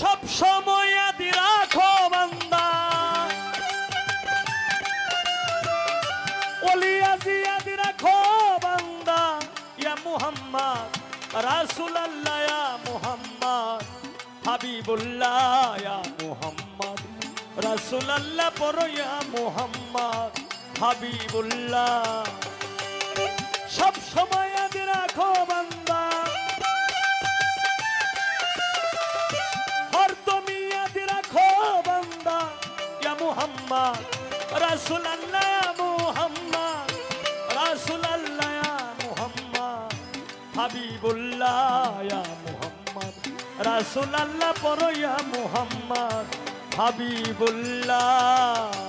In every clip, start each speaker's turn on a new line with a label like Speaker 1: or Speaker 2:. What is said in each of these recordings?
Speaker 1: সব সময় আদি রাখো বান্দা। ওলি আজি আদি রাখো বান্দা। ইয়া মুহাম্মদ, রাসূলুল্লাহ ইয়া মুহাম্মদ, হাবিবুল্লাহ ইয়া মুহাম্মদ, রাসূলুল্লাহ পর ইয়া মুহাম্মদ, হাবিবুল্লাহ। সব সময় আদি রাখো বান্দা। মুহাম্মদ রাসূলুল্লাহ মোহাম্মদ মুহাম্মদ মোহাম্মদ হাবিবুল্লাহ মোহাম্মদ মুহাম্মদ পরয়া মোহাম্মদ হাবিবুল্লাহ।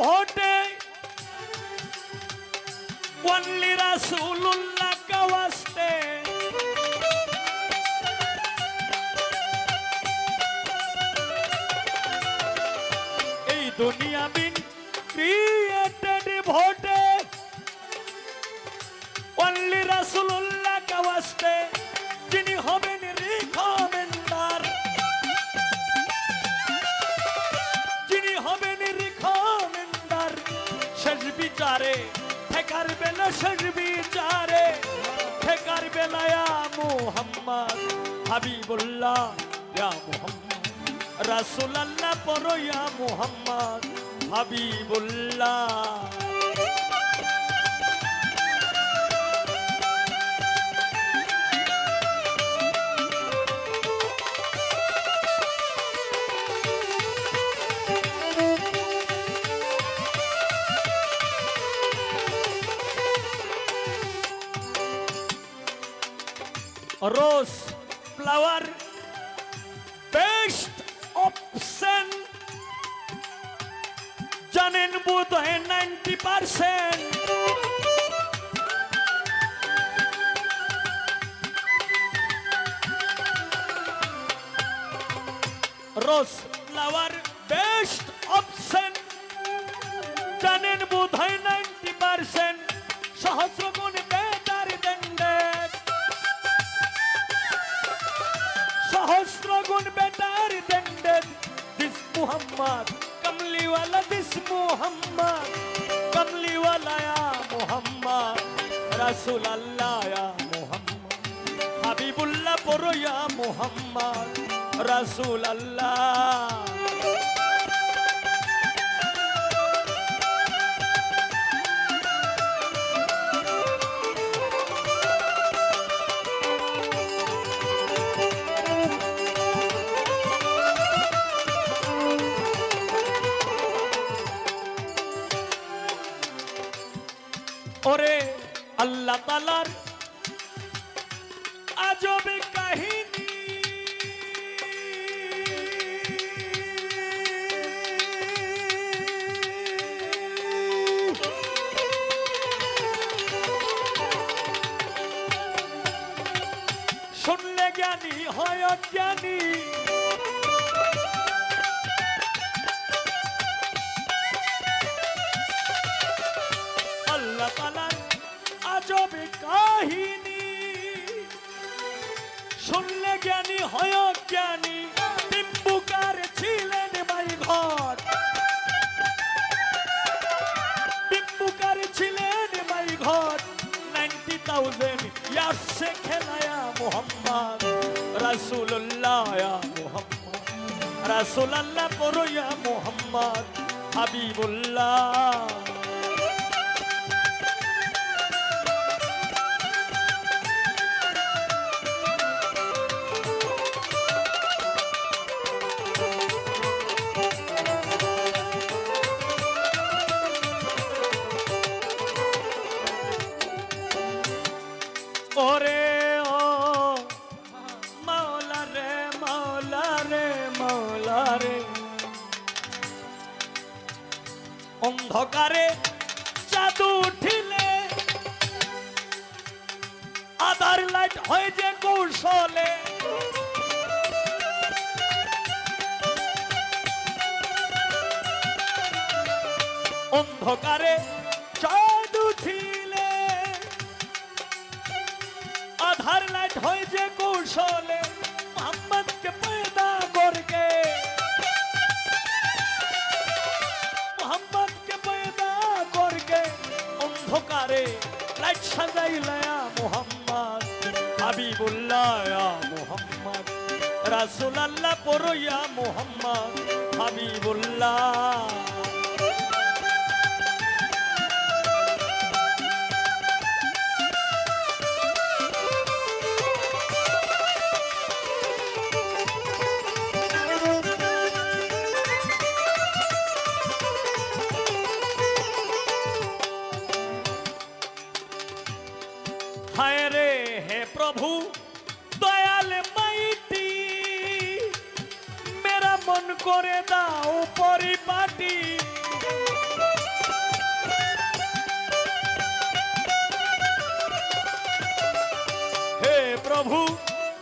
Speaker 1: ভোটে ওনলি রাসূলুল্লাহ কা ওয়াস্তে। এই দুনিয়া বিন ক্রিয়েটেড ভোটে ওনলি রাসূলুল্লাহ কা ওয়াস্তে। যিনি হবেন রিকমেন্ডার যিনি হবেন শেষ বিচারে, ঠেকার বেলা শেষ বিচারে, ঠেকার বেলায়া মোহাম্মদ হাবিবুল্লাহ, ইয়া মোহাম্মদ রাসূলুল্লাহ পর ইয়া মুহাম্মদ হাবিবুল্লাহ। রোজ ফ্লাওয়ার বেস্ট অপশন জানেন বোধ হয় ninety percent. Rose flower best Muhammad কমলিওয়ালা দিস মুহাম্মদ কমলিওয়ালা ইয়া মুহাম্মদ রাসূল আল্লাহ ইয়া মুহাম্মদ হাবিবুল্লাহ পর ইয়া মুহাম্মদ রাসূল আল্লাহ ওরে আল্লাহ তালার আজবে কাহিনী। শুনলে জ্ঞানী হয় অজ্ঞানী। ইয়ার্সে খেলায়া মোহাম্মদ রাসূলুল্লাহ মোহাম্মদ রাসূলুল্লাহ পরয়া মোহাম্মদ হাবিবুল্লাহ। অন্ধকারে জাদু উঠিলে, আধার লাইট হয় যে কৌশলে। অন্ধকারে চাঁদ উঠিলে, আধার লাইট হয় যে কৌশলে। অন্ধকারে লাইট সাজাইলায়া মোহাম্মদ হাবিবুল্লাহ মোহাম্মদ রাসুলাল্লাহ পরইয়া মোহাম্মদ হাবিবুল্লাহ। প্রভু দয়াল মাইটি মেরা মন করে দাও পরিপাটি হে প্রভু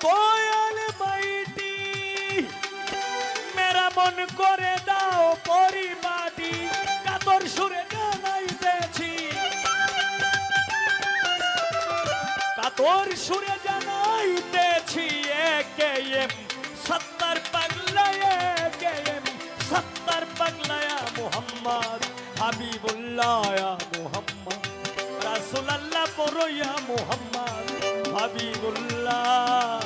Speaker 1: দয়াল মাইটি মেরা মন করে দাও পরিপাটি কাতর সুরে জানাইতেছি একে এম। সত্তর পাগলায় একে এম। সত্তর পাগলায়া মোহাম্মদ হাবিবুল্লায়া মোহাম্মদ। রাসুলাল্লাহ পরইয়া মোহাম্মদ হাবিবুল্লাহ।